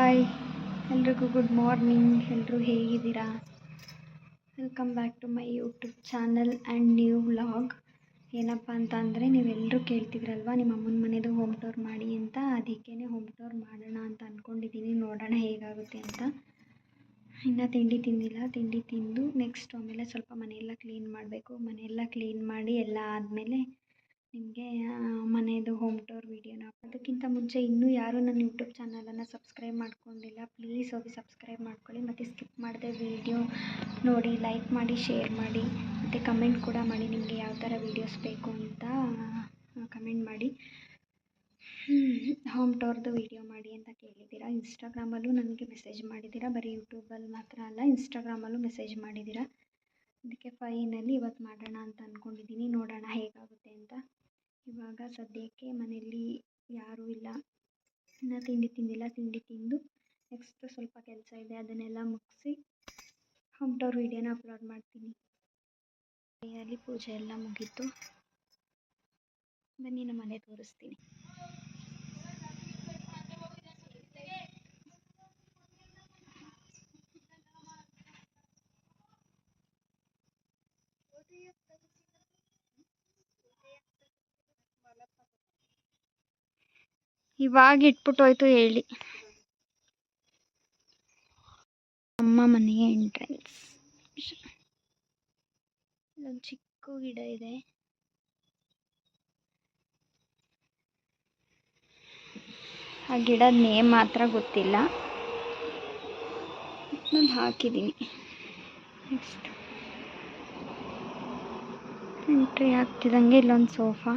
Hi ಎಲ್ರಿಗೂ good morning ಎಲ್ಲರೂ ಹೇಗಿದ್ದೀರಾ? Welcome back to my YouTube channel and new vlog ಏನಪ್ಪ ಅಂತ ಅಂದರೆ ನೀವೆಲ್ಲರೂ ಕೇಳ್ತಿದ್ರಲ್ವ, ನಿಮ್ಮ ಅಮ್ಮನ ಮನೆದು ಹೋಮ್ ಟೂರ್ ಮಾಡಿ ಅಂತ. ಅದಕ್ಕೇ ಹೋಮ್ ಟೂರ್ ಮಾಡೋಣ ಅಂತ ಅಂದ್ಕೊಂಡಿದ್ದೀನಿ ನೋಡೋಣ ಹೇಗಾಗುತ್ತೆ ಅಂತ. ಇನ್ನು ತಿಂಡಿ ತಿಂದಿಲ್ಲ. ತಿಂಡಿ ತಿಂದು ನೆಕ್ಸ್ಟ್ ಆಮೇಲೆ ಸ್ವಲ್ಪ ಮನೆಯೆಲ್ಲ ಕ್ಲೀನ್ ಮಾಡಬೇಕು. ಮನೆಯೆಲ್ಲ ಕ್ಲೀನ್ ಮಾಡಿ ಎಲ್ಲ ಆದಮೇಲೆ ನಿಮಗೆ ಮನೆಯದು ಹೋಮ್ ಟೂರ್ ವೀಡಿಯೋನ ಅದಕ್ಕಿಂತ ಮುಂಚೆ ಇನ್ನೂ ಯಾರೂ ನನ್ನ ಯೂಟ್ಯೂಬ್ ಚಾನಲನ್ನು ಸಬ್ಸ್ಕ್ರೈಬ್ ಮಾಡ್ಕೊಂಡಿಲ್ಲ ಪ್ಲೀಸ್ ಹೋಗಿ ಸಬ್ಸ್ಕ್ರೈಬ್ ಮಾಡ್ಕೊಳ್ಳಿ. ಮತ್ತು ಸ್ಕಿಪ್ ಮಾಡದೆ ವೀಡಿಯೋ ನೋಡಿ ಲೈಕ್ ಮಾಡಿ ಶೇರ್ ಮಾಡಿ, ಮತ್ತು ಕಮೆಂಟ್ ಕೂಡ ಮಾಡಿ ನಿಮಗೆ ಯಾವ ಥರ ವೀಡಿಯೋಸ್ ಬೇಕು ಅಂತ ಕಮೆಂಟ್ ಮಾಡಿ. ಹೋಮ್ ಟೂರ್ದು ವೀಡಿಯೋ ಮಾಡಿ ಅಂತ ಕೇಳಿದ್ದೀರಾ? ಇನ್ಸ್ಟಾಗ್ರಾಮಲ್ಲೂ ನನಗೆ ಮೆಸೇಜ್ ಮಾಡಿದ್ದೀರಾ? ಬರೀ ಯೂಟ್ಯೂಬಲ್ಲಿ ಮಾತ್ರ ಅಲ್ಲ ಇನ್ಸ್ಟಾಗ್ರಾಮಲ್ಲೂ ಮೆಸೇಜ್ ಮಾಡಿದ್ದೀರಾ? ಅದಕ್ಕೆ ಫೈನಲ್ಲಿ ಇವತ್ತು ಮಾಡೋಣ ಅಂತ ಅಂದ್ಕೊಂಡಿದ್ದೀನಿ ನೋಡೋಣ ಹೇಗಾಗುತ್ತೆ ಅಂತ. ಇವಾಗ ಸದ್ಯಕ್ಕೆ ಮನೆಯಲ್ಲಿ ಯಾರೂ ಇಲ್ಲ. ಇನ್ನು ತಿಂಡಿ ತಿಂದಿಲ್ಲ, ತಿಂಡಿ ತಿಂದು ನೆಕ್ಸ್ಟ್ ಸ್ವಲ್ಪ ಕೆಲಸ ಇದೆ, ಅದನ್ನೆಲ್ಲ ಮುಗಿಸಿ ಹೋಮ್ ವಿಡಿಯೋನ ವೀಡಿಯೋನ ಅಪ್ಲೋಡ್ ಮಾಡ್ತೀನಿ. ಮನೆಯಲ್ಲಿ ಪೂಜೆ ಎಲ್ಲ ಮುಗೀತು. ಬನ್ನಿ, ನಮ್ಮ ಮನೆ ತೋರಿಸ್ತೀನಿ. ಇವಾಗ ಇಟ್ಬಿಟ್ಟು ಹೋಯ್ತು ಹೇಳಿ. ಅಮ್ಮ ಮನೆಗೆ ಎಂಟ್ರೆನ್ಸ್ ಇಲ್ಲೊಂದು ಚಿಕ್ಕ ಗಿಡ ಇದೆ. ಆ ಗಿಡದ ನೇಮ್ ಮಾತ್ರ ಗೊತ್ತಿಲ್ಲ. ನಾನು ಹಾಕಿದ್ದೀನಿ ನೆಕ್ಸ್ಟ್ ಎಂಟ್ರಿ ಆಗ್ತಿದ್ದಂಗೆ ಇಲ್ಲೊಂದು ಸೋಫಾ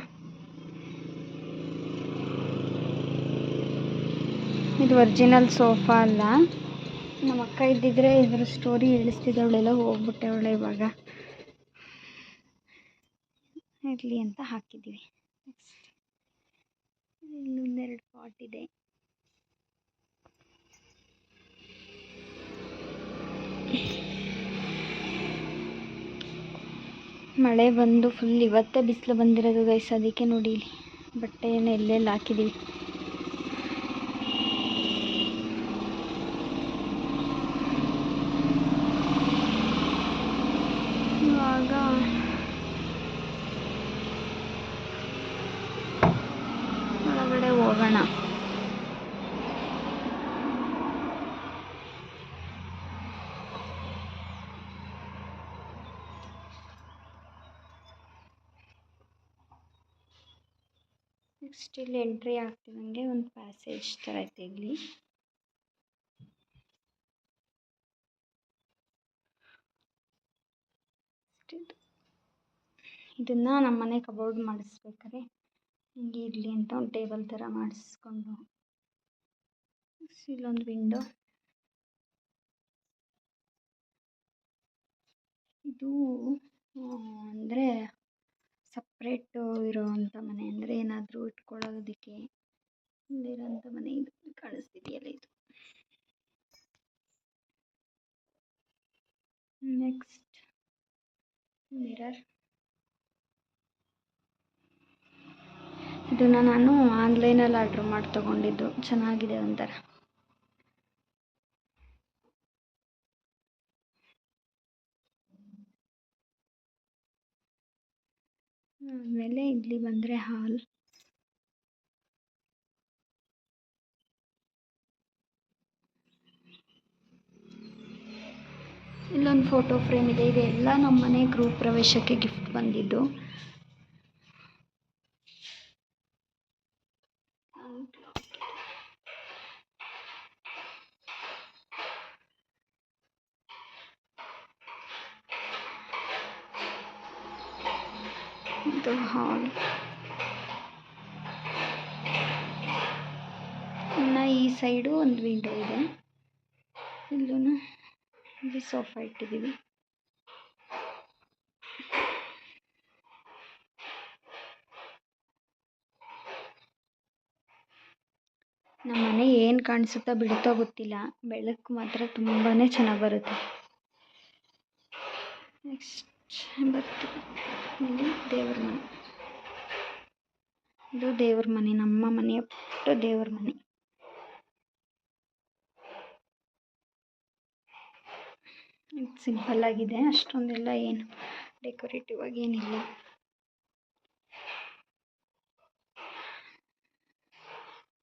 ಇದು ಒರಿಜಿನಲ್ ಸೋಫಾ ಅಲ್ಲ. ನಮ್ಮ ಅಕ್ಕ ಇದ್ದಿದ್ರೆ ಇದ್ರ ಸ್ಟೋರಿ ಹೇಳಿಸ್ತಿದ್ದವಳೆಲ್ಲ ಹೋಗ್ಬಿಟ್ಟೆ ಅವಳೆ ಇವಾಗ. ಇರಲಿ ಅಂತ ಹಾಕಿದ್ದೀವಿ. ಇಲ್ಲೊಂದೆರಡು ಪಾಟ್ ಇದೆ. ಮಳೆ ಬಂದು ಫುಲ್ ಇವತ್ತೇ ಬಿಸಿಲು ಬಂದಿರೋದು ಗೈಸ್ ಅದಕ್ಕೆ ನೋಡಿ ಬಟ್ಟೆ ಬಟ್ಟೆಯನ್ನು ಎಲ್ಲೆಲ್ಲಿ ಹಾಕಿದ್ದೀವಿ ಇವಾಗ ಒಳಗಡೆ ಹೋಗೋಣ. ನೆಕ್ಸ್ಟ್ ಇಲ್ಲಿ ಎಂಟ್ರಿ ಆಗ್ತಿದ್ದಂಗೆ ಒಂದು ಪ್ಯಾಸೇಜ್ ಥರ ಐತೆ ಇಲ್ಲಿ. ಇದನ್ನು ನಮ್ಮ ಮನೆ ಕಬೋರ್ಡ್ ಮಾಡಿಸ್ಬೇಕಾದ್ರೆ. ಹಿಂಗೆ ಇರಲಿ ಅಂತ ಒಂದು ಟೇಬಲ್ ಥರ ಮಾಡಿಸ್ಕೊಂಡು. ಇಲ್ಲೊಂದು ವಿಂಡೋ. ಇದು ಅಂದರೆ ಸಪ್ರೇಟು ಇರೋವಂಥ ಮನೆ. ಅಂದರೆ ಏನಾದರೂ ಇಟ್ಕೊಳ್ಳೋದಕ್ಕೆ ಇಲ್ಲಿರೋಂಥ ಮನೆ ಇದು ಕಾಣಿಸ್ತಿದೆಯಲ್ಲ ಇದು. Next mirror. ಇದನ್ನು ನಾನು ಆನ್ಲೈನಲ್ಲಿ ಆರ್ಡ್ರ್ ಮಾಡಿ ತೊಗೊಂಡಿದ್ದು. ಚೆನ್ನಾಗಿದೆ ಒಂಥರ ಆಮೇಲೆ ಇಲ್ಲಿ ಬಂದರೆ ಹಾಲ್. ಇಲ್ಲೊಂದು ಫೋಟೋ ಫ್ರೇಮ್ ಇದೆ. ಇದೆಲ್ಲ ನಮ್ಮ ಮನೆ ಗೃಹ ಪ್ರವೇಶಕ್ಕೆ ಗಿಫ್ಟ್ ಬಂದಿದ್ದು. ಹಾಲ್ ಇನ್ನು ಈ ಸೈಡು ಒಂದು ವಿಂಡೋ ಇದೆ. ಇಲ್ಲೂ ಇಲ್ಲಿ ಸೋಫಾ ಇಟ್ಟಿದ್ದೀವಿ ನಮ್ಮ ಮನೆ ಏನು ಕಾಣಿಸುತ್ತಾ ಬಿಡುತ್ತೋ ಗೊತ್ತಿಲ್ಲ. ಬೆಳಕು ಮಾತ್ರ ತುಂಬಾ ಚೆನ್ನಾಗಿ ಬರುತ್ತೆ. ನೆಕ್ಸ್ಟ್ ಬಟ್ ಇಲ್ಲಿ ದೇವ್ರ ಮನೆ. ಇದು ದೇವ್ರ ಮನೆ, ನಮ್ಮ ಮನೆಯ ಪುಟ್ಟ ದೇವ್ರ ಮನೆ. ಸಿಂಪಲ್ ಆಗಿದೆ, ಅಷ್ಟೊಂದೆಲ್ಲ ಏನು ಡೆಕೋರೇಟಿವ್ ಆಗಿ ಏನಿಲ್ಲ.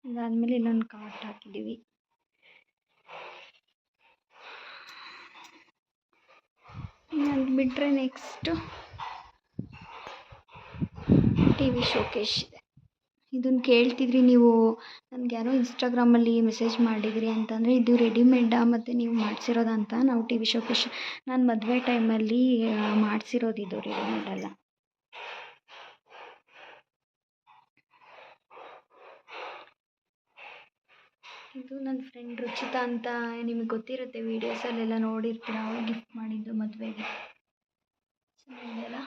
ಅದಾದಮೇಲೆ ಇಲ್ಲೊಂದು ಕಾಟ್ ಹಾಕಿದ್ದೀವಿ. ಅದು ಬಿಟ್ಟರೆ ನೆಕ್ಸ್ಟು ಟಿ ವಿ ಶೋಕೇಶ್ ಇದೆ. ಇದನ್ನು ಕೇಳ್ತಿದ್ರಿ ನೀವು. ನನಗೆ ಯಾರೋ ಇನ್ಸ್ಟಾಗ್ರಾಮಲ್ಲಿ ಮೆಸೇಜ್ ಮಾಡಿದ್ರಿ ಅಂತಂದರೆ, ಇದು ರೆಡಿಮೇಡಾ ಮತ್ತು ನೀವು ಮಾಡಿಸಿರೋದಾ ಅಂತ ನಾವು ಟಿ ವಿ ಶೋಕೇಶ್ ನಾನು ಮದುವೆ ಟೈಮಲ್ಲಿ ಮಾಡಿಸಿರೋದು ಇದು ರೆಡಿಮೇಡ್ ಇದು ನನ್ನ ಫ್ರೆಂಡ್ ರುಚಿತಾ ಅಂತ ನಿಮಗೆ ಗೊತ್ತಿರುತ್ತೆ ವೀಡಿಯೋಸಲ್ಲೆಲ್ಲ ನೋಡಿರ್ತೀರ ಅವ್ರು ಗಿಫ್ಟ್ ಮಾಡಿದ್ದು ಮದುವೆಗೆ. ಚೆನ್ನಾಗಿದೆಯಲ್ಲ?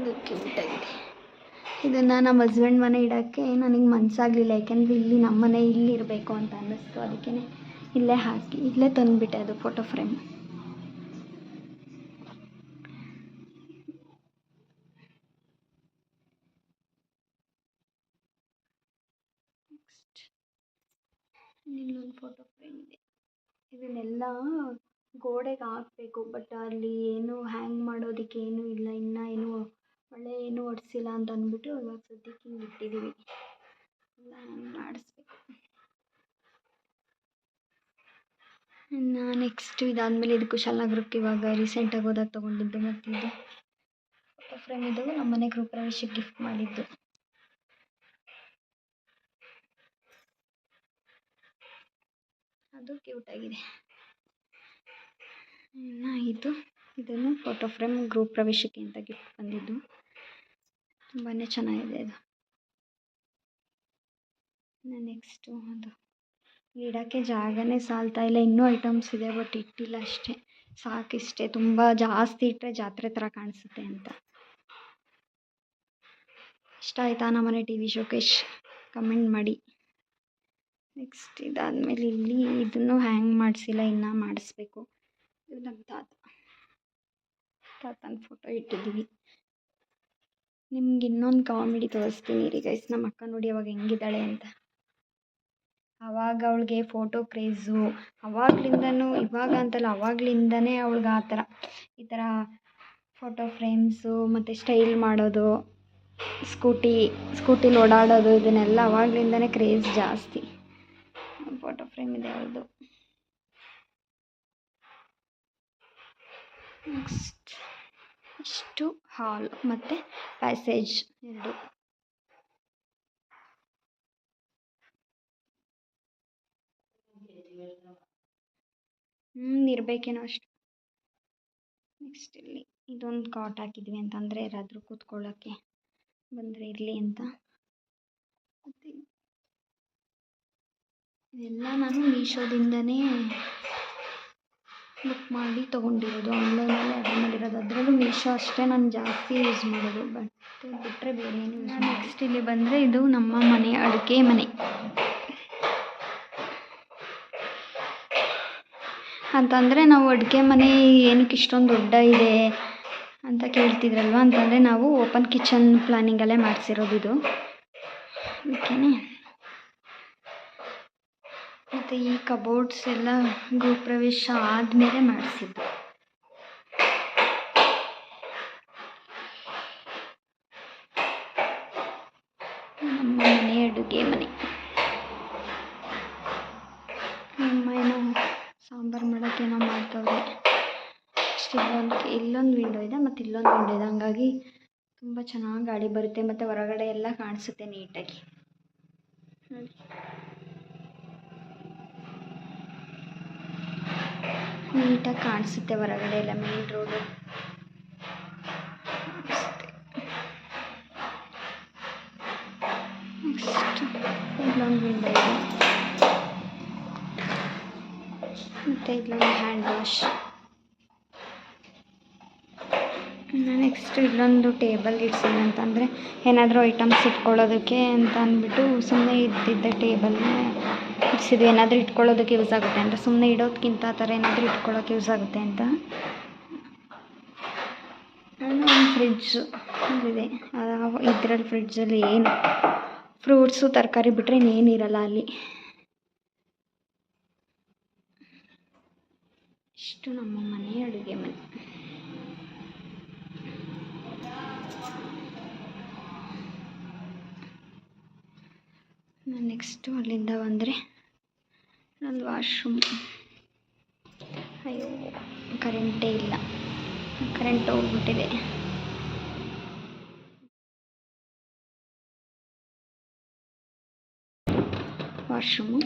ಇದು ಕ್ಯೂಟಾಗಿದೆ ಇದನ್ನು ನಮ್ಮ ಹಸ್ಬೆಂಡ್ ಮನೆ ಇಡೋಕ್ಕೆ ನನಗೆ ಮನಸ್ಸಾಗಲಿಲ್ಲ ಯಾಕೆಂದರೆ ಇಲ್ಲಿ ನಮ್ಮ ಮನೆ ಇಲ್ಲಿ ಇರಬೇಕು ಅಂತ ಅನ್ನಿಸ್ತು. ಅದಕ್ಕೆ ಇಲ್ಲೇ ಹಾಕಿ, ಇಲ್ಲೇ ತಂದುಬಿಟ್ಟೆ ಅದು ಫೋಟೋ ಫ್ರೇಮ್ ಇಲ್ಲೊಂದು ಫೋಟೋ ಫ್ರೇಮ್ ಇದೆ. ಇದನ್ನೆಲ್ಲ ಗೋಡೆಗೆ ಹಾಕಬೇಕು ಬಟ್ ಅಲ್ಲಿ ಏನು ಹ್ಯಾಂಗ್ ಮಾಡೋದಕ್ಕೆ ಏನೂ ಇಲ್ಲ, ಇನ್ನೂ ಏನೂ ಒಳ್ಳೆ ಏನೂ ಹೊಡ್ಸಿಲ್ಲ ಅಂತ ಅಂದ್ಬಿಟ್ಟು ಇವಾಗ ಸದ್ಯಕ್ಕೆ ಹಿಂಗೆ ಇಟ್ಟಿದ್ದೀವಿ ಎಲ್ಲ ಹ್ಯಾಂಗ್ ಮಾಡಿಸ್ಬೇಕು. ಇನ್ನು ನೆಕ್ಸ್ಟ್ ಇದಾದಮೇಲೆ ಇದು ಕುಶಾಲನಗರಕ್ಕೆ ಇವಾಗ ರೀಸೆಂಟಾಗಿ ಹೋದಾಗ ತೊಗೊಂಡಿದ್ದು ಮತ್ತು ಇದು ಫೋಟೋ ಫ್ರೇಮ್ ಇದು ನಮ್ಮ ಮನೆ ಗೃಹಪ್ರವೇಶಕ್ಕೆ ಗಿಫ್ಟ್ ಮಾಡಿದ್ದು. ಅದು ಕ್ಯೂಟಾಗಿದೆ ಇನ್ನು ಇದು, ಇದನ್ನು ಫೋಟೋ ಫ್ರೇಮ್ ಗ್ರೂಪ್ ಪ್ರವೇಶಕ್ಕೆ ಅಂತ ಗಿಫ್ಟ್ ಬಂದಿದ್ದು. ತುಂಬಾ ಚೆನ್ನಾಗಿದೆ ಇದು ಇನ್ನು ನೆಕ್ಸ್ಟು ಅದು. ಇಡೋಕ್ಕೆ ಜಾಗನೇ ಸಾಲ್ತಾ ಇಲ್ಲ, ಇನ್ನೂ ಐಟಮ್ಸ್ ಇದೆ ಬಟ್ ಇಟ್ಟಿಲ್ಲ ಅಷ್ಟೇ. ಸಾಕಿಷ್ಟೇ, ತುಂಬ ಜಾಸ್ತಿ ಇಟ್ಟರೆ ಜಾತ್ರೆ ಥರ ಕಾಣಿಸುತ್ತೆ ಅಂತ. ಇಷ್ಟ ಆಯಿತಾ ನಮ್ಮನೆ ಟಿ ವಿ ಶೋಕೇಶ್ ಕಮೆಂಟ್ ಮಾಡಿ. ನೆಕ್ಸ್ಟ್ ಇದಾದಮೇಲೆ ಇಲ್ಲಿ ಇದನ್ನು ಹ್ಯಾಂಗ್ ಮಾಡಿಸಿಲ್ಲ, ಇನ್ನೂ ಮಾಡಿಸ್ಬೇಕು. ಇದು ನಮ್ಮ ತಾತ. ತಾತನ ಫೋಟೋ ಇಟ್ಟಿದ್ದೀವಿ ನಿಮ್ಗೆ ಇನ್ನೊಂದು ಕಾಮಿಡಿ ತೋರಿಸ್ತೀನಿ ರೀ ಗೈಸ್ ನಮ್ಮ ಅಕ್ಕ ನೋಡಿ ಅವಾಗ ಹೆಂಗಿದ್ದಾಳೆ ಅಂತ. ಅವಾಗ ಅವಳಿಗೆ ಫೋಟೋ ಕ್ರೇಝು ಅವಾಗ್ಲಿಂದನೂ ಇವಾಗ ಅಂತಲ್ಲ, ಅವಾಗ್ಲಿಂದನೇ ಅವಳಿಗೆ ಆ ಥರ. ಈ ಥರ ಫೋಟೋ ಫ್ರೇಮ್ಸು ಮತ್ತು ಸ್ಟೈಲ್ ಮಾಡೋದು ಸ್ಕೂಟಿ ಸ್ಕೂಟಿಲಿ ಓಡಾಡೋದು, ಇದನ್ನೆಲ್ಲ ಅವಾಗ್ಲಿಂದನೇ ಕ್ರೇಜ್ ಜಾಸ್ತಿ. ಫೋಟೋ ಫ್ರೇಮ್ ಇದೆ ಅವಳದು ನೆಕ್ಸ್ಟ್ ಇಷ್ಟು ಹಾಲ್ ಮತ್ತು ಪ್ಯಾಸೇಜ್ ಎರಡು. ಹ್ಞೂ ಇರಬೇಕೇನೋ ಅಷ್ಟು. ನೆಕ್ಸ್ಟ್ ಇಲ್ಲಿ ಇದೊಂದು ಕಾಟ್ ಹಾಕಿದ್ವಿ ಅಂತಂದರೆ ಯಾರಾದರೂ ಕೂತ್ಕೊಳ್ಳೋಕ್ಕೆ ಬಂದರೆ ಇರಲಿ ಅಂತ ಮತ್ತು ಇದೆಲ್ಲ ನಾನು ಮೀಶೋದಿಂದನೇ ಬುಕ್ ಮಾಡಿ ತೊಗೊಂಡಿರೋದು. ಆನ್ಲೈನಲ್ಲಿ ಆರ್ಡರ್ ಮಾಡಿರೋದು. ಅದರಲ್ಲೂ ಮೀಶೋ ಅಷ್ಟೇ ನಾನು ಜಾಸ್ತಿ ಯೂಸ್ ಮಾಡೋದು. ಬಟ್ ಬಿಟ್ಟರೆ ಬೇರೆ ಏನು ಯೂಸ್ ನೆಕ್ಸ್ಟ್ ಇಲ್ಲಿ ಬಂದರೆ ಇದು ನಮ್ಮ ಮನೆ ಅಡುಗೆ ಮನೆ. ಅಂತಂದರೆ ನಾವು ಅಡುಗೆ ಮನೆ ಏನಕ್ಕೆ ಇಷ್ಟೊಂದು ದೊಡ್ಡ ಇದೆ ಅಂತ ಕೇಳ್ತಿದ್ರಲ್ವ? ಅಂತಂದರೆ ನಾವು ಓಪನ್ ಕಿಚನ್ ಪ್ಲ್ಯಾನಿಂಗಲ್ಲೇ ಮಾಡಿಸಿರೋದು ಇದು. ಓಕೆನೇ ಮತ್ತು ಈ ಕಬೋರ್ಡ್ಸ್ ಎಲ್ಲ ಗೃಹಪ್ರವೇಶ ಆದಮೇಲೆ ಮಾಡಿಸಿದ್ದು. ನಮ್ಮ ಮನೆ ಅಡುಗೆ ಮನೆ. ನಮ್ಮ ಏನೋ ಸಾಂಬಾರು ಮಾಡೋಕ್ಕೇನೋ ಮಾಡ್ತವ್ರೆ. ಇಲ್ಲೊಂದು ಇಲ್ಲೊಂದು ವಿಂಡೋ ಇದೆ, ಮತ್ತು ಇಲ್ಲೊಂದು ವಿಂಡೋ ಇದೆ. ಹಂಗಾಗಿ ತುಂಬ ಚೆನ್ನಾಗಿ ಗಾಳಿ ಬರುತ್ತೆ, ಮತ್ತು ಹೊರಗಡೆ ಎಲ್ಲ ಕಾಣಿಸುತ್ತೆ ನೀಟಾಗಿ. ನೀಟಾಗಿ ಕಾಣಿಸುತ್ತೆ ಹೊರಗಡೆ ಎಲ್ಲ ಮೇನ್ ರೋಡು ನೆಕ್ಸ್ಟ್ ಇಲ್ಲೊಂದು ಮತ್ತು ಇಲ್ಲೊಂದು ಹ್ಯಾಂಡ್ ವಾಶ್ ನೆಕ್ಸ್ಟ್ ಇಲ್ಲೊಂದು ಟೇಬಲ್ ಇಡ್ಸಿದೆ ಅಂತಂದರೆ ಏನಾದರೂ ಐಟಮ್ಸ್ ಇಟ್ಕೊಳ್ಳೋದಕ್ಕೆ ಅಂತ ಅಂದ್ಬಿಟ್ಟು ಸುಮ್ಮನೆ ಇದ್ದಿದ್ದ ಟೇಬಲ್ನ ಇಡ್ಸಿದ್ವಿ ಏನಾದರೂ ಇಟ್ಕೊಳ್ಳೋದಕ್ಕೆ ಯೂಸ್ ಆಗುತ್ತೆ ಅಂತ ಸುಮ್ಮನೆ ಇಡೋದಕ್ಕಿಂತ ಆ ಥರ ಏನಾದರೂ ಇಟ್ಕೊಳ್ಳೋಕೆ ಯೂಸ್ ಆಗುತ್ತೆ ಅಂತ. ಒಂದು ಫ್ರಿಡ್ಜು ಇದೆ ಇದ್ರಲ್ಲಿ ಫ್ರಿಡ್ಜಲ್ಲಿ ಏನು ಫ್ರೂಟ್ಸು ತರಕಾರಿ ಬಿಟ್ಟರೆ ಇನ್ನೇನಿರಲ್ಲ ಅಲ್ಲಿ. ಇಷ್ಟು ನಮ್ಮ ಮನೆ ಅಡುಗೆ ಮನೆ. ನೆಕ್ಸ್ಟು ಅಲ್ಲಿಂದ ಬಂದರೆ ನಂದು ವಾಶ್ರೂಮ್. ಅಯ್ಯೋ ಕರೆಂಟೇ ಇಲ್ಲ. ಕರೆಂಟ್ ಹೋಗ್ಬಿಟ್ಟಿದೆ. ವಾಶ್ರೂಮು.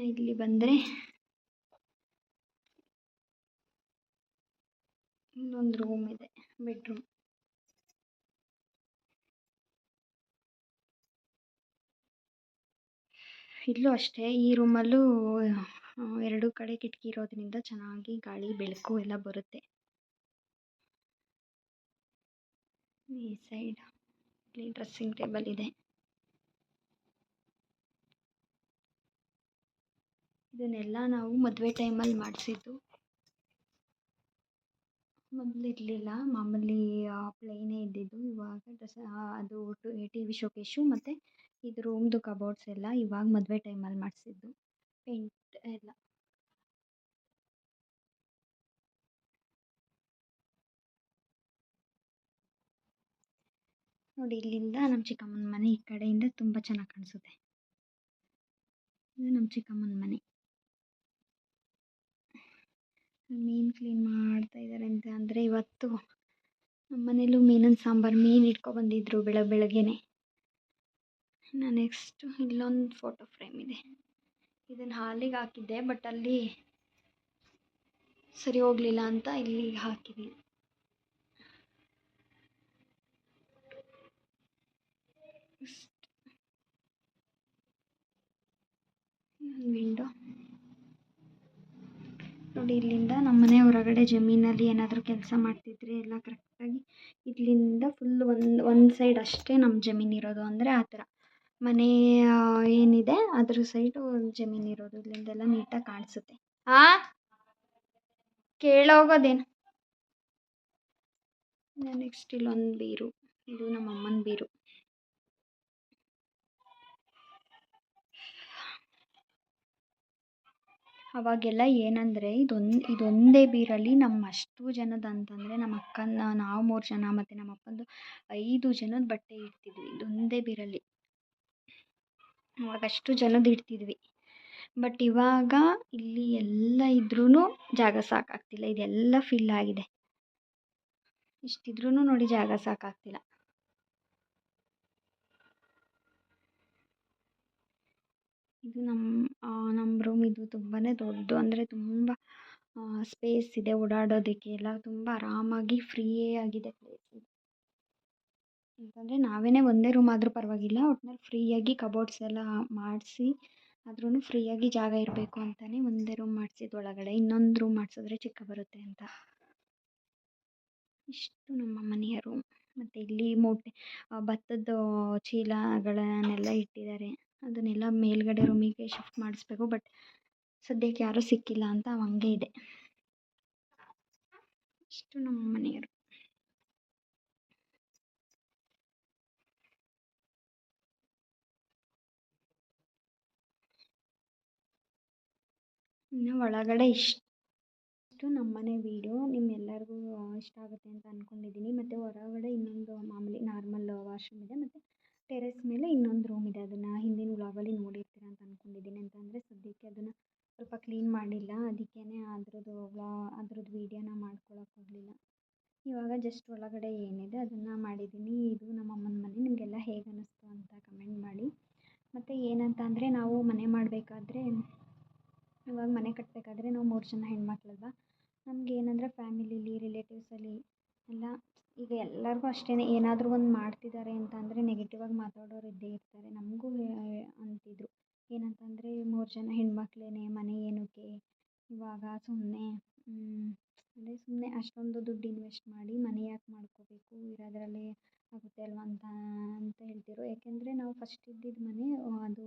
ಇಲ್ಲಿ ಬಂದರೆ ಇನ್ನೊಂದು ರೂಮ್ ಇದೆ ಬೆಡ್ರೂಮ್ ಇಲ್ಲೂ ಅಷ್ಟೇ, ಈ ರೂಮಲ್ಲೂ ಎರಡು ಕಡೆ ಕಿಟಕಿ ಇರೋದ್ರಿಂದ ಚೆನ್ನಾಗಿ ಗಾಳಿ, ಬೆಳಕು ಎಲ್ಲ ಬರುತ್ತೆ. ಈ ಸೈಡ್ ಇಲ್ಲಿ ಡ್ರೆಸ್ಸಿಂಗ್ ಟೇಬಲ್ ಇದೆ. ಇದನ್ನೆಲ್ಲ ನಾವು ಮದುವೆ ಟೈಮಲ್ಲಿ ಮಾಡಿಸಿದ್ದು. ಮೊದಲು ಇರಲಿಲ್ಲ, ಮಾಮೂಲಿ ಪ್ಲೇನೇ ಇದ್ದಿದ್ದು. ಇವಾಗ ಡ್ರೆಸ್ ಅದು ಟಿ ವಿ ಶೋಕೇಶು ಮತ್ತು ಇದು ರೂಮ್ದು ಕಬೋರ್ಡ್ಸ್ ಎಲ್ಲ ಇವಾಗ ಮದುವೆ ಟೈಮಲ್ಲಿ ಮಾಡಿಸಿದ್ದು. ಪೇಂಟ್ ಎಲ್ಲ. ನೋಡಿ, ಇಲ್ಲಿಂದ ನಮ್ಮ ಚಿಕ್ಕಮ್ಮನ ಮನೆ ಈ ಕಡೆಯಿಂದ ತುಂಬ ಚೆನ್ನಾಗಿ ಕಾಣಿಸುತ್ತೆ. ಇದು ನಮ್ಮ ಚಿಕ್ಕಮ್ಮನ ಮನೆ. ಮೀನು ಕ್ಲೀನ್ ಮಾಡ್ತಾ ಇದ್ದಾರೆ ಅಂತ ಅಂದರೆ ಇವತ್ತು ನಮ್ಮ ಮನೇಲೂ ಮೀನಿನ ಸಾಂಬಾರು ಮೀನು ಇಟ್ಕೊಬಂದಿದ್ರು ಬೆಳಗ್ಗೆ ಬೆಳಗ್ಗೆನೆ ಇನ್ನು ನೆಕ್ಸ್ಟು ಇಲ್ಲೊಂದು ಫೋಟೋ ಫ್ರೇಮ್ ಇದೆ. ಇದನ್ನು ಹಾಲಿಗೆ ಹಾಕಿದ್ದೆ ಬಟ್ ಅಲ್ಲಿ ಸರಿ ಹೋಗಲಿಲ್ಲ ಅಂತ ಇಲ್ಲಿಗೆ ಹಾಕಿದ್ದೀನಿ ವಿಂಡೋ ನೋಡಿ, ಇಲ್ಲಿಂದ ನಮ್ಮ ಮನೆ ಹೊರಗಡೆ ಜಮೀನಲ್ಲಿ ಏನಾದರೂ ಕೆಲಸ ಮಾಡ್ತಿದ್ರೆ ಎಲ್ಲ ಕರೆಕ್ಟಾಗಿ ಇಲ್ಲಿಂದ ಫುಲ್ ಒಂದು ಒಂದು ಸೈಡ್ ಅಷ್ಟೇ ನಮ್ಮ ಜಮೀನು ಇರೋದು ಅಂದರೆ ಆ ಥರ. ಮನೆ ಏನಿದೆ ಅದ್ರ ಸೈಡು ಜಮೀನು ಇರೋದು ಇಲ್ಲಿಂದೆಲ್ಲ ನೀಟಾಗಿ ಕಾಣಿಸುತ್ತೆ. ಆ? ಕೇಳೋಗೋದೇನು ನೆಕ್ಸ್ಟ್ ಇಲ್ಲೊಂದು ಬೀರು. ಇದು ನಮ್ಮ ಅಮ್ಮನ ಬೀರು. ಅವಾಗೆಲ್ಲ ಏನಂದರೆ ಇದೊಂದು, ಇದೊಂದೇ ಬೀರಲ್ಲಿ ನಮ್ಮ ಅಷ್ಟು ಜನದ ಅಂತಂದರೆ ನಮ್ಮ ಅಕ್ಕನ ನಾವು ಮೂರು ಜನ ಮತ್ತು ನಮ್ಮ ಅಪ್ಪಂದು ಐದು ಜನದ ಬಟ್ಟೆ ಇಡ್ತಿದ್ವಿ. ಇದೊಂದೇ ಬೀರಲ್ಲಿ. ಅವಾಗ ಅಷ್ಟು ಜನದ್ದು ಇಡ್ತಿದ್ವಿ. ಬಟ್ ಇವಾಗ ಇಲ್ಲಿ ಎಲ್ಲ ಇದ್ರೂ ಜಾಗ ಸಾಕಾಗ್ತಿಲ್ಲ. ಇದೆಲ್ಲ ಫಿಲ್ ಆಗಿದೆ. ಇಷ್ಟಿದ್ರೂ ನೋಡಿ ಜಾಗ ಸಾಕಾಗ್ತಿಲ್ಲ. ಇದು ನಮ್ಮ ನಮ್ಮ ರೂಮ್ ಇದು ತುಂಬಾ ದೊಡ್ಡದು. ಅಂದರೆ ತುಂಬ ಸ್ಪೇಸ್ ಇದೆ ಓಡಾಡೋದಕ್ಕೆ. ಎಲ್ಲ ತುಂಬ ಆರಾಮಾಗಿ ಫ್ರೀಯೇ ಆಗಿದೆ ಪ್ಲೇಸ್ ಇದು. ಅಂತಂದರೆ ನಾವೇ ಒಂದೇ ರೂಮ್ ಆದರೂ ಪರವಾಗಿಲ್ಲ, ಒಟ್ನಲ್ಲಿ ಫ್ರೀಯಾಗಿ ಕಬೋರ್ಡ್ಸ್ ಎಲ್ಲ ಮಾಡಿಸಿ ಆದ್ರೂ ಫ್ರೀಯಾಗಿ ಜಾಗ ಇರಬೇಕು ಅಂತಲೇ ಒಂದೇ ರೂಮ್ ಮಾಡ್ಸಿದ್ದು ಒಳಗಡೆ ಇನ್ನೊಂದು ರೂಮ್ ಮಾಡಿಸಿದ್ರೆ ಚಿಕ್ಕ ಬರುತ್ತೆ ಅಂತ. ಇಷ್ಟು ನಮ್ಮ ಮನೆಯ ರೂಮ್ ಮತ್ತು ಇಲ್ಲಿ ಮೂಟೆ ಭತ್ತದ ಚೀಲಗಳನ್ನೆಲ್ಲ ಇಟ್ಟಿದ್ದಾರೆ. ಅದನ್ನೆಲ್ಲ ಮೇಲ್ಗಡೆ ರೂಮಿಗೆ ಶಿಫ್ಟ್ ಮಾಡಿಸ್ಬೇಕು ಬಟ್ ಸದ್ಯಕ್ಕೆ ಯಾರೂ ಸಿಕ್ಕಿಲ್ಲ ಅಂತ ಹಂಗೆ ಇದೆ. ಇಷ್ಟು ನಮ್ಮ ಮನೆಯವರು ಇನ್ನು ಒಳಗಡೆ ಇಷ್ಟು ನಮ್ಮ ಮನೆ ವೀಡಿಯೋ ನಿಮ್ಮೆಲ್ಲರಿಗೂ ಇಷ್ಟ ಆಗುತ್ತೆ ಅಂತ ಅಂದ್ಕೊಂಡಿದ್ದೀನಿ ಮತ್ತು ಹೊರಗಡೆ ಇನ್ನೊಂದು ಮಾಮೂಲಿ ನಾರ್ಮಲ್ ವಾಶ್ರೂಮ್ ಇದೆ. ಮತ್ತು ಟೆರೆಸ್ ಮೇಲೆ ಇನ್ನೊಂದು ರೂಮ್ ಇದೆ. ಅದನ್ನು ಹಿಂದಿನ ವ್ಲಾಗಲ್ಲಿ ನೋಡಿರ್ತೀರ ಅಂತ ಅಂದ್ಕೊಂಡಿದ್ದೀನಿ ಅಂತಂದರೆ ಸದ್ಯಕ್ಕೆ ಅದನ್ನು ಸ್ವಲ್ಪ ಕ್ಲೀನ್ ಮಾಡಿಲ್ಲ. ಅದಕ್ಕೇ ಅದ್ರದ್ದು ವ್ಲಾ ಅದ್ರದ್ದು ವೀಡಿಯೋನ ಹೋಗಲಿಲ್ಲ. ಇವಾಗ ಜಸ್ಟ್ ಒಳಗಡೆ ಏನಿದೆ ಅದನ್ನು ಮಾಡಿದ್ದೀನಿ ಇದು ನಮ್ಮ ಅಮ್ಮನ ಮನೆ. ನಿಮಗೆಲ್ಲ ಹೇಗೆ ಅನ್ನಿಸ್ತು ಅಂತ ಕಮೆಂಟ್ ಮಾಡಿ. ಮತ್ತು ಏನಂತ ಅಂದರೆ ನಾವು ಮನೆ ಮಾಡಬೇಕಾದ್ರೆ ಇವಾಗ ಮನೆ ಕಟ್ಟಬೇಕಾದ್ರೆ ನಾವು ಮೂರು ಜನ ಹೆಣ್ಮಕ್ಳಲ್ವ? ನಮ್ಗೆ ಏನಂದರೆ ಫ್ಯಾಮಿಲಿಲಿ ರಿಲೇಟಿವ್ಸಲ್ಲಿ ಎಲ್ಲ ಈಗ ಎಲ್ಲರಿಗೂ ಅಷ್ಟೇ ಏನಾದರೂ ಒಂದು ಮಾಡ್ತಿದ್ದಾರೆ ಅಂತ ಅಂದರೆ ನೆಗೆಟಿವಾಗಿ ಮಾತಾಡೋರು ಇದ್ದೇ ಇರ್ತಾರೆ. ನಮಗೂ ಅಂತಿದ್ರು. ಏನಂತಂದರೆ ಮೂರು ಜನ ಹೆಣ್ಮಕ್ಳೇ ಮನೆ ಏನಕ್ಕೆ? ಇವಾಗ ಸುಮ್ಮನೆ ಅಂದರೆ ಸುಮ್ಮನೆ ಅಷ್ಟೊಂದು ದುಡ್ಡು ಇನ್ವೆಸ್ಟ್ ಮಾಡಿ ಮನೆ ಯಾಕೆ ಮಾಡ್ಕೋಬೇಕು? ಇರೋದ್ರಲ್ಲೇ ಆಗುತ್ತೆ ಅಲ್ವಾ ಅಂತ ಅಂತ ಹೇಳ್ತಿದ್ರು. ಯಾಕೆಂದರೆ ನಾವು ಫಸ್ಟ್ ಇದ್ದಿದ್ದು ಮನೆ, ಅದು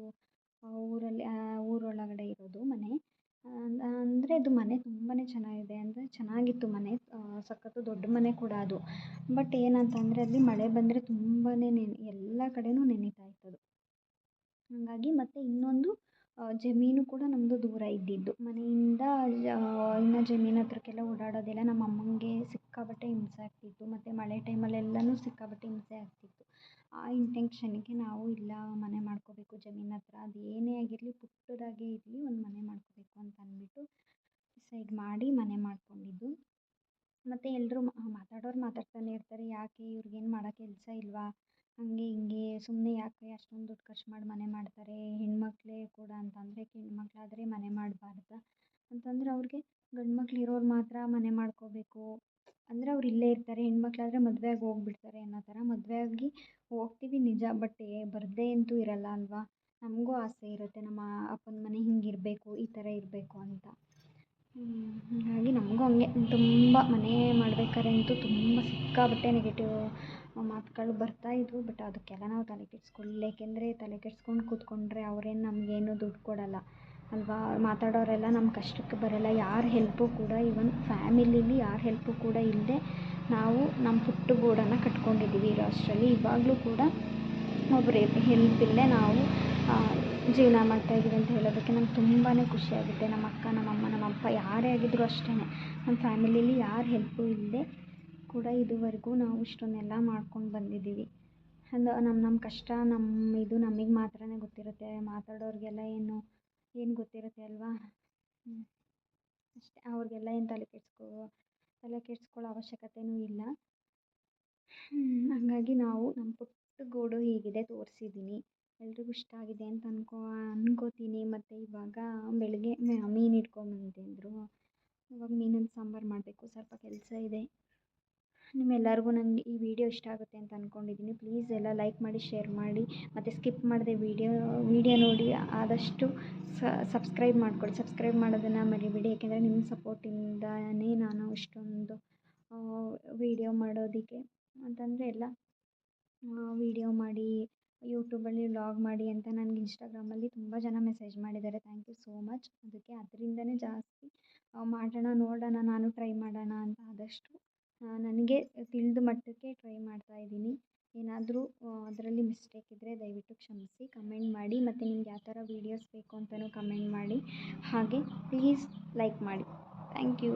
ಊರಲ್ಲಿ ಊರೊಳಗಡೆ ಇರೋದು ಮನೆ. ಅಂದರೆ ಅದು ಮನೆ ತುಂಬಾ ಚೆನ್ನಾಗಿದೆ. ಅಂದರೆ ಚೆನ್ನಾಗಿತ್ತು ಮನೆ. ಸಖತ್ತು ದೊಡ್ಡ ಮನೆ ಕೂಡ ಅದು. ಬಟ್ ಏನಂತಂದರೆ ಅಲ್ಲಿ ಮಳೆ ಬಂದರೆ ತುಂಬಾ ನೆನೆ, ಎಲ್ಲ ಕಡೆಯೂ ನೆನೀತಾ ಇತ್ತು ಅದು ಹಾಗಾಗಿ ಮತ್ತು ಇನ್ನೊಂದು ಜಮೀನು ಕೂಡ ನಮ್ಮದು ದೂರ ಇದ್ದಿದ್ದು. ಮನೆಯಿಂದ ಇನ್ನು ಜಮೀನು ಹತ್ರಕ್ಕೆಲ್ಲ ಓಡಾಡೋದೆಲ್ಲ ನಮ್ಮ ಅಮ್ಮಂಗೆ ಸಿಕ್ಕಾಪಟ್ಟೆ ಹಿಂಸೆ ಆಗ್ತಿತ್ತು. ಮತ್ತು ಮಳೆ ಟೈಮಲ್ಲೆಲ್ಲನೂ ಸಿಕ್ಕಾಪಟ್ಟೆ ಹಿಂಸೆ ಆಗ್ತಿತ್ತು. ಆ ಇಂಟೆನ್ಷನ್ಗೆ ನಾವು ಇಲ್ಲ, ಮನೆ ಮಾಡ್ಕೋಬೇಕು, ಜಮೀನು ಹತ್ರ, ಅದು ಏನೇ ಆಗಿರಲಿ, ಪುಟ್ಟದಾಗೇ ಇರಲಿ, ಒಂದು ಮನೆ ಮಾಡ್ಕೋಬೇಕು ಅಂತ ಅಂದ್ಬಿಟ್ಟು ಡಿಸೈಡ್ ಮಾಡಿ ಮನೆ ಮಾಡ್ಕೊಂಡಿದ್ದು. ಮತ್ತು ಎಲ್ಲರೂ ಮಾತಾಡೋರು ಮಾತಾಡ್ತಾನೆ ಇರ್ತಾರೆ, ಯಾಕೆ ಇವ್ರಿಗೇನು ಮಾಡೋ ಕೆಲಸ ಇಲ್ಲವಾ ಹಂಗೆ ಹಿಂಗೆ ಸುಮ್ಮನೆ ಯಾಕೆ ಅಷ್ಟೊಂದು ದುಡ್ಡು ಖರ್ಚು ಮಾಡಿ ಮನೆ ಮಾಡ್ತಾರೆ, ಹೆಣ್ಮಕ್ಳೇ ಕೂಡ ಅಂತಂದರೆ ಹೆಣ್ಮಕ್ಳಾದ್ರೆ ಮನೆ ಮಾಡಬಾರ್ದ? ಅಂತಂದ್ರೆ ಅವ್ರಿಗೆ ಗಂಡು ಮಕ್ಳು ಇರೋರು ಮಾತ್ರ ಮನೆ ಮಾಡ್ಕೋಬೇಕು. ಅಂದರೆ ಅವ್ರು ಇಲ್ಲೇ ಇರ್ತಾರೆ ಹೆಣ್ಮಕ್ಳಾದರೆ ಆಗಿ ಹೋಗ್ಬಿಡ್ತಾರೆ ಅನ್ನೋ ಥರ ಮದುವೆ ಆಗಿ ಹೋಗ್ತೀವಿ ನಿಜ ಬಟ್ ಏ ಬರದೇ ಅಂತೂ ಇರೋಲ್ಲ ಅಲ್ವಾ? ನಮಗೂ ಆಸೆ ಇರುತ್ತೆ, ನಮ್ಮ ಅಪ್ಪನ ಮನೆ ಹಿಂಗಿರಬೇಕು, ಈ ಥರ ಇರಬೇಕು ಅಂತ. ಹಾಗಾಗಿ ನಮಗೂ ಹಂಗೆ, ತುಂಬ ಮನೆ ಮಾಡ್ಬೇಕಾದ್ರೆ ಅಂತೂ ತುಂಬ ಸಿಕ್ಕಾಪಟ್ಟೆ ನೆಗೆಟಿವ್ ಮಾತುಗಳು ಬರ್ತಾ ಇದ್ದವು ಬಟ್ ಅದಕ್ಕೆಲ್ಲ ನಾವು ತಲೆ ಕೆಡಿಸ್ಕೊಳ್ಳಿಲ್ಲ ಏಕೆಂದರೆ ತಲೆ ಕೆಡ್ಸ್ಕೊಂಡು ಕೂತ್ಕೊಂಡ್ರೆ ಅವ್ರೇನು ನಮಗೇನು ದುಡ್ಡು ಕೊಡೋಲ್ಲ. ಅಲ್ವಾ? ಮಾತಾಡೋರೆಲ್ಲ ನಮ್ಮ ಕಷ್ಟಕ್ಕೆ ಬರೋಲ್ಲ. ಯಾರ ಹೆಲ್ಪು ಕೂಡ ಇವನ್ ಫ್ಯಾಮಿಲಿಲಿ ಯಾರ ಹೆಲ್ಪು ಕೂಡ ಇಲ್ಲದೆ ನಾವು ನಮ್ಮ ಪುಟ್ಟ ಗೂಡನ್ನು ಕಟ್ಕೊಂಡಿದ್ದೀವಿ ಇರೋ ಅಷ್ಟರಲ್ಲಿ. ಇವಾಗಲೂ ಕೂಡ ಒಬ್ರ ಹೆಲ್ಪ್ ಇಲ್ಲದೆ ನಾವು ಜೀವನ ಮಾಡ್ತಾಯಿದ್ದೀವಿ ಅಂತ ಹೇಳೋದಕ್ಕೆ ನಂಗೆ ತುಂಬಾ ಖುಷಿ ಆಗುತ್ತೆ. ನಮ್ಮ ಅಕ್ಕ, ನಮ್ಮ ಅಮ್ಮ, ನಮ್ಮ ಅಪ್ಪ ಯಾರೇ ಆಗಿದ್ದರೂ ಅಷ್ಟೇ ನಮ್ಮ ಫ್ಯಾಮಿಲೀಲಿ ಯಾರ ಹೆಲ್ಪು ಇಲ್ಲದೆ ಕೂಡ ಇದುವರೆಗೂ ನಾವು ಇಷ್ಟನ್ನೆಲ್ಲ ಮಾಡ್ಕೊಂಡು ಬಂದಿದ್ದೀವಿ ಅಂದು ನಮ್ಮ ನಮ್ಮ ಕಷ್ಟ ನಮ್ಮ ಇದು ನಮಗೆ ಮಾತ್ರನೇ ಗೊತ್ತಿರುತ್ತೆ. ಮಾತಾಡೋರಿಗೆಲ್ಲ ಏನು ಏನು ಗೊತ್ತಿರುತ್ತೆ ಅಲ್ವಾ? ಅಷ್ಟೇ, ಅವ್ರಿಗೆಲ್ಲ ಏನು ತಲೆ ಕೆಡಿಸ್ಕೋ, ತಲೆ ಕೆಡಿಸ್ಕೊಳ್ಳೋ ಅವಶ್ಯಕತೆಯೂ ಇಲ್ಲ. ಹಾಗಾಗಿ ನಾವು ನಮ್ಮ ಪುಟ್ಟ ಗೋಡು ಹೀಗಿದೆ ತೋರಿಸಿದ್ದೀನಿ ಎಲ್ರಿಗೂ ಇಷ್ಟ ಆಗಿದೆ ಅಂತ ಅನ್ಕೋ, ಅನ್ಕೋತೀನಿ. ಮತ್ತು ಇವಾಗ ಬೆಳಗ್ಗೆ, ಮೀನು ಹಿಡ್ಕೊಂಬಂದಿದ್ರು ಇವಾಗ ಮೀನಿನ ಸಾಂಬಾರು ಮಾಡಬೇಕು. ಸ್ವಲ್ಪ ಕೆಲಸ ಇದೆ. ನಿಮ್ಮೆಲ್ಲರಿಗೂ ನನಗೆ ಈ ವಿಡಿಯೋ ಇಷ್ಟ ಆಗುತ್ತೆ ಅಂತ ಅಂದ್ಕೊಂಡಿದ್ದೀನಿ ಪ್ಲೀಸ್ ಎಲ್ಲ ಲೈಕ್ ಮಾಡಿ, ಶೇರ್ ಮಾಡಿ, ಮತ್ತು ಸ್ಕಿಪ್ ಮಾಡದೆ ವಿಡಿಯೋ ವಿಡಿಯೋ ನೋಡಿ. ಆದಷ್ಟು ಸಬ್ಸ್ಕ್ರೈಬ್ ಮಾಡ್ಕೊಳ್ಳಿ. ಸಬ್ಸ್ಕ್ರೈಬ್ ಮಾಡೋದನ್ನು ಮರಿಬೇಡಿ. ಯಾಕೆಂದರೆ ನಿಮ್ಮ ಸಪೋರ್ಟಿಂದನೇ ನಾನು ಇಷ್ಟೊಂದು ವಿಡಿಯೋ ಮಾಡೋದಕ್ಕೆ. ಅಂತಂದರೆ ಎಲ್ಲ ವಿಡಿಯೋ ಮಾಡಿ, ಯೂಟ್ಯೂಬಲ್ಲಿ ವ್ಲಾಗ್ ಮಾಡಿ ಅಂತ ನನಗೆ ಇನ್ಸ್ಟಾಗ್ರಾಮಲ್ಲಿ ತುಂಬ ಜನ ಮೆಸೇಜ್ ಮಾಡಿದ್ದಾರೆ. Thank you so much. ಅದಕ್ಕೆ ಅದರಿಂದನೇ ಜಾಸ್ತಿ ಮಾಡೋಣ, ನೋಡೋಣ, ನಾನು ಟ್ರೈ ಮಾಡೋಣ ಅಂತ ಆದಷ್ಟು ನನಗೆ ತಿಳಿದ ಮಟ್ಟಕ್ಕೆ ಟ್ರೈ ಮಾಡ್ತಾ ಇದ್ದೀನಿ. ಏನಾದರೂ ಅದರಲ್ಲಿ ಮಿಸ್ಟೇಕ್ ಇದ್ದರೆ ದಯವಿಟ್ಟು ಕ್ಷಮಿಸಿ ಕಮೆಂಟ್ ಮಾಡಿ, ಮತ್ತು ನಿಮ್ಗೆ ಯಾವ ಥರ ವೀಡಿಯೋಸ್ ಬೇಕು ಅಂತಲೂ ಕಮೆಂಟ್ ಮಾಡಿ. ಹಾಗೆ ಪ್ಲೀಸ್ ಲೈಕ್ ಮಾಡಿ. Thank you